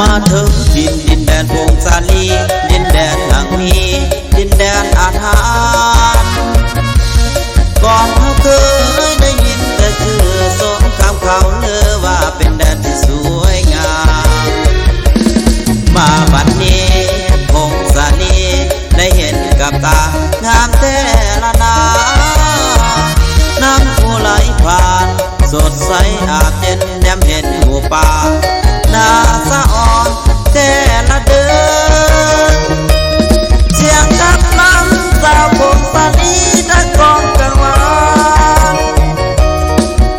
มาถึงดินดินแดนพงสาลีดินแดนหลังมีดินแดนอาถรรพ์ก่อนเขาเคยได้ยินแต่ชื่อสงคำเขาเลือว่าเป็นแดนที่สวยงาม มาบัดนี้พงสาลีได้เห็นกับตางามแท้ละนาน้ำผู้ไหลผ่าน สดใสอาบเย็นแย้มเห็นหมู่ป่า ดาสะอ่อนแต่ละเดิอนเสียงกับน้ำสาวผมสานีตะกองกังวาน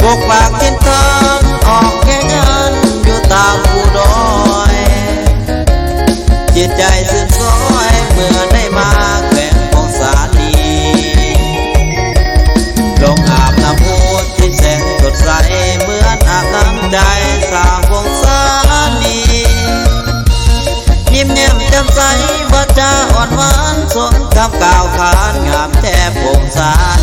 พวกปากกินทางออกแค่งานอยู่ตามผู้ดอยจิตใจ สนสมคำกล่าวขานงามแทบวงสาลีไ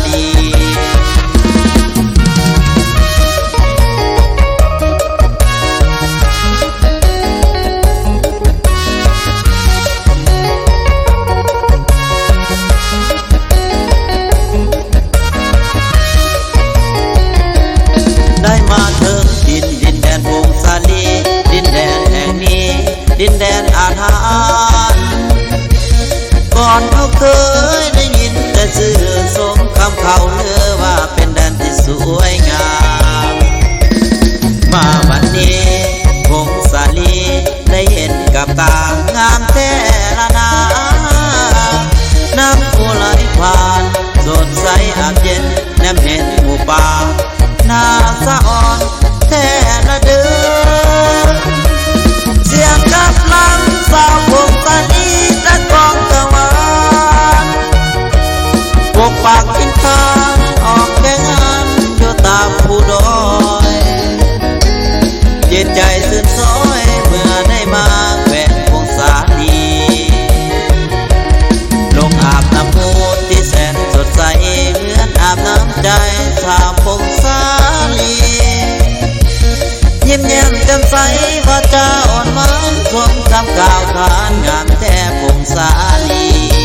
าเคยได้ยินแต่ชื่อสมคำเขาเลือว่าเป็นแดนที่สวยงาม มาวันนี้พงสาลีได้เห็นกับตางามแท้ละนาน้ำผู้ไหลผ่านสดใสอาบเย็นแนมเห็นหมู่ป่าหน้า ปากกินทางออกแข่งานอยู่ตามผู้ดอยเจิตใจสื่นสวยเมื่อได้มาแวงวงสาลีลงอาบน้ำมูดที่แสนสดใสเหมือนอาบน้ำใจสาวพงสาลียิ้มแย้มแจ่มใสว่าจะอ่อนหวานสมคำกล่าวขานงามแท้พงสาลี